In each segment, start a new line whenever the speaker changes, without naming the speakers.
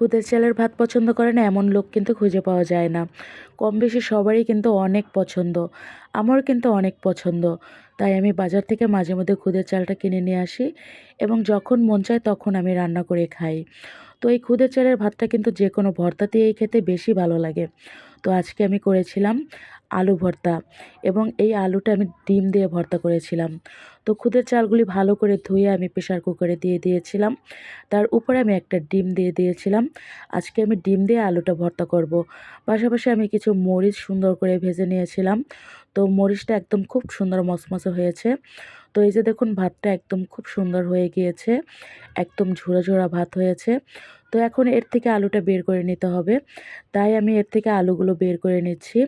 খুদের চালের ভাত পছন্দ করে না, এমন লোক কিন্তু খুঁজে পাওয়া যায় না। কম বেশি সবারই কিন্তু অনেক পছন্দ। আমার কিন্তু অনেক পছন্দ। তাই আমি বাজার থেকে মাঝে মধ্যে খুদের চালটা কিনে নিয়ে আসি এবং যখন মন চায় তখন আমি রান্না করে খাই। তো এই খুদের চালের ভাতটা কিন্তু যে কোনো ভর্তা খেতে বেশি ভালো লাগে। তো আজকে আমি করেছিলাম আলু ভর্তা এবং এই আলুটা আমি ডিম দিয়ে ভর্তা করেছিলাম। তো খুদের চালগুলি ভালো করে ধুয়ে আমি প্রেশার কুকারে দিয়ে দিয়েছিলাম। তার উপরে আমি একটা ডিম দিয়ে দিয়েছিলাম। আজকে আমি ডিম দিয়ে আলুটা ভর্তা করব। পাশাপাশি আমি কিছু মরিচ সুন্দর করে ভেজে নিয়েছিলাম। তো মরিচটা একদম খুব সুন্দর মসমসে হয়েছে। তো এই যে দেখুন, ভাতটা একদম খুব সুন্দর হয়ে গিয়েছে। একদম ঝোড়া ঝোড়া ভাত হয়েছে। তো এখন এর থেকে আলুটা বের করে নিতে হবে। তাই আমি এর থেকে আলুগুলো বের করে নিচ্ছি।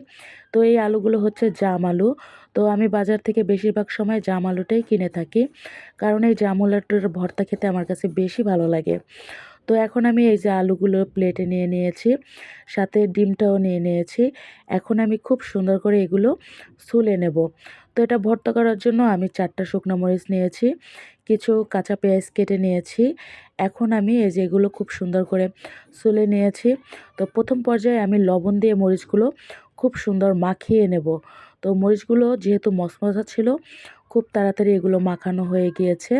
তো এই আলুগুলো হচ্ছে জাম আলু। তো আমি বাজার থেকে বেশিরভাগ সময় জাম আলুটাই কিনে থাকি। কারণ এই জাম আলুটার ভর্তা খেতে আমার কাছে বেশি ভালো লাগে। তো এখন আমি এই যে আলুগুলো প্লেটে নিয়ে নিয়েছি, সাথে ডিমটাও নিয়ে নিয়েছি। এখন আমি খুব সুন্দর করে এগুলো সুলে নেব। তো এটা ভর্তা করার জন্য আমি চারটা শুকনো মরিচ নিয়েছি, কিছু কাঁচা পেঁয়াজ কেটে নিয়েছি। এখন আমি এই যেগুলো খুব সুন্দর করে সুলে নিয়েছি। তো প্রথম পর্যায়ে আমি লবণ দিয়ে মরিচগুলো খুব সুন্দর মাখিয়ে নেব। তো মরিচগুলো যেহেতু মশমশা ছিল খুব তাড়াতাড়ি এগুলো মাখানো হয়ে গিয়েছে।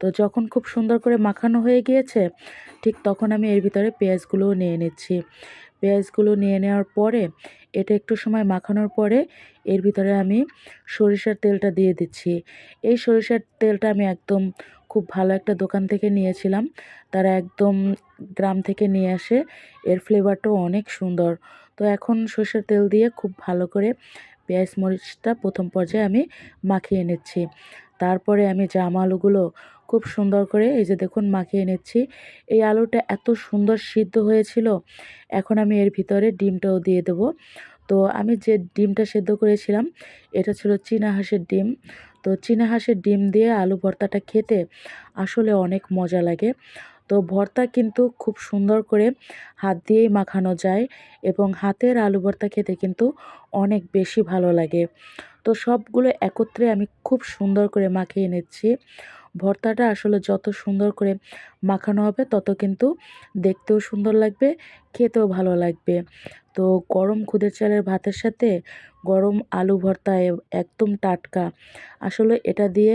তো যখন খুব সুন্দর করে মাখানো হয়ে গিয়েছে, ঠিক তখন আমি এর ভিতরে পেঁয়াজগুলোও নিয়ে নিচ্ছি। পেঁয়াজগুলো নিয়ে নেওয়ার পরে, এটা একটু সময় মাখানোর পরে এর ভিতরে আমি সরিষার তেলটা দিয়ে দিচ্ছি। এই সরিষার তেলটা আমি একদম খুব ভালো একটা দোকান থেকে নিয়েছিলাম। তারা একদম গ্রাম থেকে নিয়ে আসে। এর ফ্লেভারটাও অনেক সুন্দর। তো এখন সর্ষের তেল দিয়ে খুব ভালো করে পেঁয়াজ মরিচটা প্রথম পর্যায়ে আমি মাখিয়ে নিচ্ছি। তারপরে আমি জাম আলুগুলো খুব সুন্দর করে এই যে দেখুন মাখিয়ে নিচ্ছি, এই আলুটা এত সুন্দর সিদ্ধ হয়েছিল, এখন আমি এর ভিতরে ডিমটাও দিয়ে দেবো। তো আমি যে ডিমটা সেদ্ধ করেছিলাম, এটা ছিল চীনা হাঁসের ডিম। তো চীনা হাঁসের ডিম দিয়ে আলু ভর্তাটা খেতে আসলে অনেক মজা লাগে। তো ভর্তা কিন্তু খুব সুন্দর করে হাত দিয়েই মাখানো যায় এবং হাতের আলু ভর্তা খেতে কিন্তু অনেক বেশি ভালো লাগে। তো সবগুলো একত্রে আমি খুব সুন্দর করে মাখিয়ে নিচ্ছি। ভর্তাটা আসলে যত সুন্দর করে মাখানো হবে তত কিন্তু দেখতেও সুন্দর লাগবে, খেতেও ভালো লাগবে। তো গরম খুদের চালের ভাতের সাথে গরম আলু ভর্তা একদম টাটকা। আসলে এটা দিয়ে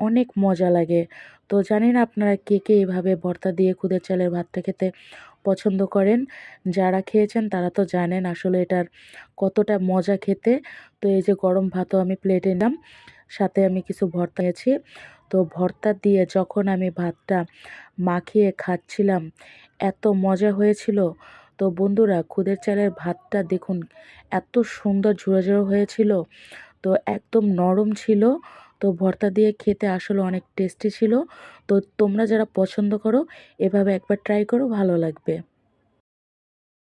অনেক মজা লাগে। তো জানি না আপনারা কে কে এইভাবে ভর্তা দিয়ে খুদের চালের ভাতটা খেতে পছন্দ করেন? যারা খেয়েছেন তারা তো জানেন আসলে এটার কতটা মজা খেতে। তো এই যে গরম ভাতও আমি প্লেটে নিলাম, সাথে আমি কিছু ভর্তা নিয়েছি। তো ভর্তা দিয়ে যখন আমি ভাতটা মাখিয়ে খাচ্ছিলাম, এত মজা হয়েছিল। তো বন্ধুরা খুদের চালের ভাতটা দেখুন, এত সুন্দর ঝুড়ো ঝুড়ো হয়েছিল। তো একদম নরম ছিল। তো ভর্তা দিয়ে খেতে আসলে অনেক টেস্টি ছিল। তো তোমরা যারা পছন্দ করো, এভাবে একবার ট্রাই করো, ভালো লাগবে।